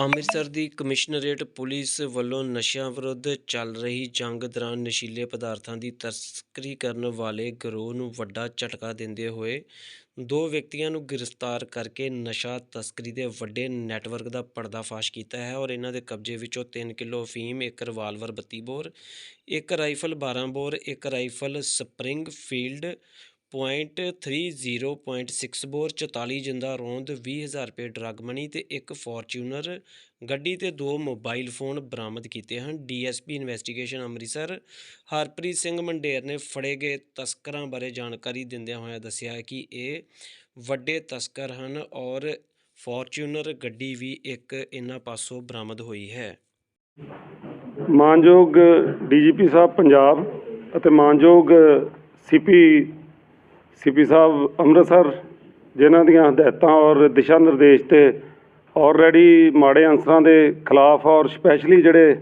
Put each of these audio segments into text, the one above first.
ਅੰਮ੍ਰਿਤਸਰ ਦੀ commissionerate police ਵੱਲੋਂ ਨਸ਼ਿਆਂ ਵਿਰੁੱਧ ਚੱਲ ਰਹੀ ਜੰਗ ਦੌਰਾਨ ਨਸ਼ੀਲੇ ਪਦਾਰਥਾਂ ਦੀ ਤਸਕਰੀ ਕਰਨ ਵਾਲੇ ਗਰੋਹ ਨੂੰ ਵੱਡਾ ਝਟਕਾ ਦਿੰਦੇ ਹੋਏ ਦੋ ਵਿਅਕਤੀਆਂ ਨੂੰ ਗ੍ਰਿਫਤਾਰ ਕਰਕੇ ਨਸ਼ਾ ਤਸਕਰੀ ਦੇ ਵੱਡੇ ਨੈਟਵਰਕ ਦਾ ਪਰਦਾਫਾਸ਼ ਕੀਤਾ ਹੈ ਔਰ ਇਹਨਾਂ ਦੇ ਕਬਜ਼ੇ ਵਿੱਚੋਂ 3 ਕਿਲੋ ਅਫੀਮ, ਇੱਕ ਰਿਵਾਲਵਰ 32 ਬੋਰ, ਇੱਕ ਰਾਈਫਲ 12 ਬੋਰ, ਇੱਕ rifle Springfield point 30.6 bore 44 ਜਿੰਦਾ ਰੋਂਦ 20000 ਰੁਪਏ ਡਰੱਗ ਮਨੀ ਤੇ ਇੱਕ ਫੋਰਚੂਨਰ ਗੱਡੀ ਤੇ ਦੋ ਮੋਬਾਈਲ ਫੋਨ ਬਰਾਮਦ ਕੀਤੇ ਹਨ। ਡੀਐਸਪੀ ਇਨਵੈਸਟੀਗੇਸ਼ਨ ਅੰਮ੍ਰਿਤਸਰ, ਹਰਪ੍ਰੀਤ ਸਿੰਘ ਮੰਡੇਰ ਨੇ ਫੜੇ ਗਏ ਤਸਕਰਾਂ ਬਾਰੇ ਜਾਣਕਾਰੀ ਦਿੰਦਿਆਂ ਹੋਇਆਂ ਦੱਸਿਆ ਕਿ ਇਹ ਵੱਡੇ ਤਸਕਰ ਹਨ ਔਰ ਫੋਰਚੂਨਰ ਗੱਡੀ ਵੀ ਇੱਕ ਇਹਨਾਂ ਪਾਸੋਂ ਬਰਾਮਦ ਹੋਈ ਹੈ। ਮਾਨਯੋਗ ਡੀਜੀਪੀ ਸਾਹਿਬ, ਪੰਜਾਬ ਅਤੇ ਮਾਨਯੋਗ ਸੀਪੀ ਸੀਪੀ ਸਾਹਿਬ ਅੰਮ੍ਰਿਤਸਰ, ਜਿਨ੍ਹਾਂ ਦੀਆਂ ਹਦਾਇਤਾਂ ਔਰ ਦਿਸ਼ਾ ਨਿਰਦੇਸ਼ ਤੇ ਆਲਰੇਡੀ ਮਾੜੇ ਅਨਸਰਾਂ ਦੇ ਖਿਲਾਫ ਔਰ ਸਪੈਸ਼ਲੀ ਜਿਹੜੇ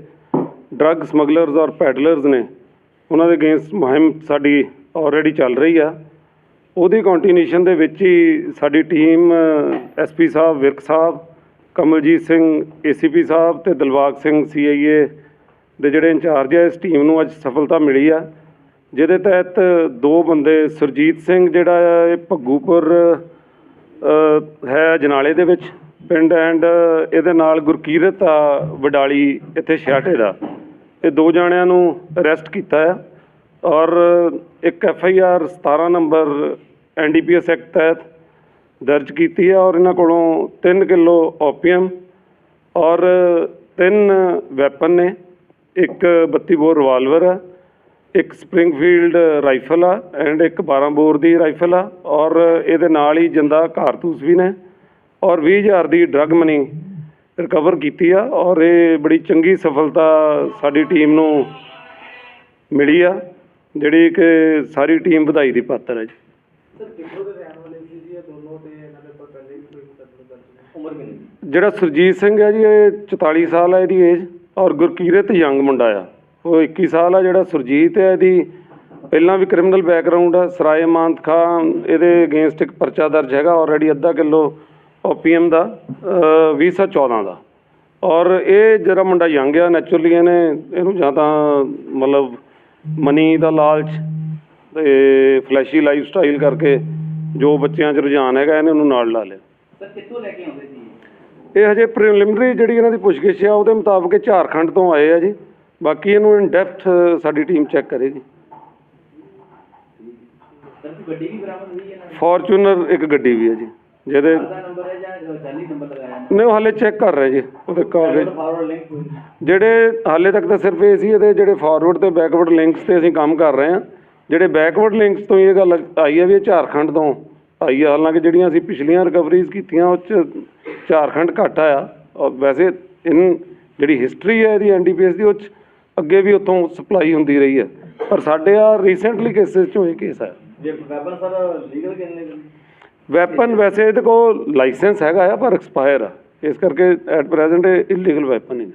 ਡਰੱਗ ਸਮਗਲਰਸ ਔਰ ਪੈਡਲਰਸ ਨੇ, ਉਹਨਾਂ ਦੇ ਅਗੇਂਸਟ ਮੁਹਿੰਮ ਸਾਡੀ ਆਲਰੇਡੀ ਚੱਲ ਰਹੀ ਆ। ਉਹਦੀ ਕੰਟੀਨਿਊਸ਼ਨ ਦੇ ਵਿੱਚ ਹੀ ਸਾਡੀ ਟੀਮ ਐਸਪੀ ਸਾਹਿਬ, ਵਿਰਕ ਸਾਹਿਬ, ਕਮਲਜੀਤ ਸਿੰਘ ਏਸੀਪੀ ਸਾਹਿਬ ਤੇ ਦਿਲਬਾਗ ਸਿੰਘ ਸੀਆਈਏ ਦੇ ਜਿਹੜੇ ਇੰਚਾਰਜ ਆ, ਇਸ ਟੀਮ ਨੂੰ ਅੱਜ ਸਫਲਤਾ ਮਿਲੀ ਆ। ਜਿਹਦੇ ਤਹਿਤ ਦੋ ਬੰਦੇ, ਸੁਰਜੀਤ ਸਿੰਘ ਜਿਹੜਾ ਆ, ਇਹ ਭੱਗੂਪੁਰ ਹੈ ਜਨਾਲੇ ਦੇ ਵਿੱਚ ਪਿੰਡ ਐਂਡ ਇਹਦੇ ਨਾਲ ਗੁਰਕੀਰਤ ਆ ਵਡਾਲੀ ਇੱਥੇ ਛਿਆਟੇ ਦਾ। ਇਹ ਦੋ ਜਾਣਿਆਂ ਨੂੰ ਅਰੈਸਟ ਕੀਤਾ ਹੈ ਔਰ ਇੱਕ F I R 17 number N D P S act ਤਹਿਤ ਦਰਜ ਕੀਤੀ ਹੈ ਔਰ ਇਹਨਾਂ ਕੋਲੋਂ 3 ਕਿਲੋ ਓਪੀਅਮ ਔਰ ਤਿੰਨ ਵੈਪਨ ਨੇ। ਇੱਕ 32 ਬੋਰ ਰਿਵਾਲਵਰ ਆ ਇੱਕ ਸਪ੍ਰਿੰਗਫੀਲਡ ਰਾਈਫਲ ਆ ਐਂਡ ਇੱਕ 12 ਬੋਰ ਦੀ ਰਾਈਫਲ ਆ ਔਰ ਇਹਦੇ ਨਾਲ ਹੀ ਜਿੰਦਾ ਕਾਰਤੂਸ ਵੀ ਨੇ ਔਰ 20000 ਦੀ ਡਰੱਗ ਮਨੀ ਰਿਕਵਰ ਕੀਤੀ ਆ ਔਰ ਇਹ ਬੜੀ ਚੰਗੀ ਸਫਲਤਾ ਸਾਡੀ ਟੀਮ ਨੂੰ ਮਿਲੀ ਆ ਜਿਹੜੀ ਕਿ ਸਾਰੀ ਟੀਮ ਵਧਾਈ ਦੀ ਪਾਤਰ ਹੈ ਜੀ। ਸਰ ਕਿੱਥੋਂ ਦੇ ਰਹਿਣ ਵਾਲੇ ਸੀ ਜੀ ਇਹ ਦੋਨੋਂ ਤੇ ਇਹਨਾਂ ਦੇ ਉੱਪਰ ਪਹਿਲੇ ਵੀ ਕੋਈ ਮੁਕੱਦਮੇ ਦਰਜ ਨੇ ਉਮਰ ਕਿੰਨੀ? ਜਿਹੜਾ ਸੁਰਜੀਤ ਸਿੰਘ ਹੈ ਜੀ ਇਹ 44 ਸਾਲ ਹੈ ਇਹਦੀ ਏਜ ਔਰ ਗੁਰਕੀਰਤ ਯੰਗ ਮੁੰਡਾ ਆ। ਉਹ 21 ਸਾਲ ਆ ਜਿਹੜਾ ਸੁਰਜੀਤ ਹੈ ਇਹਦੀ। ਪਹਿਲਾਂ ਵੀ ਕ੍ਰਿਮੀਨਲ ਬੈਕਗ੍ਰਾਉਂਡ ਆ ਸਰਾਏ ਮਾਨਤ ਖਾਨ ਇਹਦੇ ਅਗੇਂਸਟ ਇੱਕ ਪਰਚਾ ਦਰਜ ਹੈਗਾ ਆਲਰੇਡੀ ਅੱਧਾ ਕਿਲੋ ਓਪੀਐਮ ਦਾ ਅ, 2014 ਦਾ। ਔਰ ਇਹ ਜਿਹੜਾ ਮੁੰਡਾ ਯੰਗ ਆ ਨੈਚੁਰਲੀ ਇਹਨੇ ਇਹਨੂੰ ਜਾਂ ਤਾਂ ਮਤਲਬ ਮਨੀ ਦਾ ਲਾਲਚ ਤੇ ਫਲੈਸ਼ੀ ਲਾਈਫ ਸਟਾਈਲ ਕਰਕੇ ਜੋ ਬੱਚਿਆਂ 'ਚ ਰੁਝਾਨ ਹੈਗਾ ਇਹਨੇ ਉਹਨੂੰ ਨਾਲ ਲਾ ਲਿਆ। ਸਰ ਕਿੱਥੋਂ ਲੈ ਕੇ ਆਉਂਦੇ ਸੀ? ਇਹ ਹਜੇ ਪ੍ਰੀਲਿਮਿਨਰੀ ਜਿਹੜੀ ਇਹਨਾਂ ਦੀ ਪੁੱਛਗਿੱਛ ਆ ਉਹਦੇ ਮੁਤਾਬਕ ਝਾਰਖੰਡ ਤੋਂ ਆਏ ਆ ਜੀ। ਬਾਕੀ ਇਹਨੂੰ ਇਨ ਡੈਪਥ ਸਾਡੀ ਟੀਮ ਚੈੱਕ ਕਰੇਗੀ ਫੋਰਚੂਨਰ ਇੱਕ ਗੱਡੀ ਵੀ ਹੈ ਜੀ, ਜਿਹਦੇ ਨਹੀਂ, ਉਹ ਹਾਲੇ ਚੈੱਕ ਕਰ ਰਹੇ ਜੀ ਉਹਦੇ ਕਾਗਜ਼ ਫਾਰਵਰਡ ਜਿਹੜੇ ਹਾਲੇ ਤੱਕ ਤਾਂ ਸਿਰਫ ਇਹ ਸੀ, ਇਹਦੇ ਜਿਹੜੇ ਫਾਰਵਰਡ ਤੇ ਬੈਕਵਰਡ ਲਿੰਕਸ ਤੇ ਅਸੀਂ ਕੰਮ ਕਰ ਰਹੇ ਹਾਂ। ਜਿਹੜੇ ਬੈਕਵਰਡ ਲਿੰਕਸ ਤੋਂ ਇਹ ਗੱਲ ਆਈ ਹੈ ਵੀ ਇਹ ਝਾਰਖੰਡ ਤੋਂ ਆਈ ਹੈ ਹਾਲਾਂਕਿ ਜਿਹੜੀਆਂ ਅਸੀਂ ਪਿਛਲੀਆਂ ਰਿਕਵਰੀਜ਼ ਕੀਤੀਆਂ, ਉਹ 'ਚ ਝਾਰਖੰਡ ਘੱਟ ਆਇਆ। ਔਰ ਵੈਸੇ ਇਨ ਜਿਹੜੀ ਹਿਸਟਰੀ ਹੈ ਇਹਦੀ ਐਨਡੀਪੀਐਸ ਦੀ, ਉਹ 'ਚ ਅੱਗੇ ਵੀ ਉੱਥੋਂ ਸਪਲਾਈ ਹੁੰਦੀ ਰਹੀ ਹੈ। ਪਰ ਸਾਡੇ ਆ ਰੀਸੈਂਟਲੀ ਕੇਸਿਸ 'ਚੋਂ ਇਹ ਕੇਸ ਹੈ ਜੇ ਵੈਪਨ ਸਰ ਲੀਗਲ ਕਿੰਨੇ ਵੈਪਨ ਵੈਸੇ ਇਹਦੇ ਕੋਲ ਲਾਇਸੈਂਸ ਹੈਗਾ ਆ ਪਰ ਐਕਸਪਾਇਰ ਆ। ਇਸ ਕਰਕੇ ਐਟ ਪ੍ਰੈਜ਼ੈਂਟ ਇਹ ਇਲੀਗਲ ਵੈਪਨ ਹੀ ਨੇ।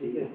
ਠੀਕ ਹੈ।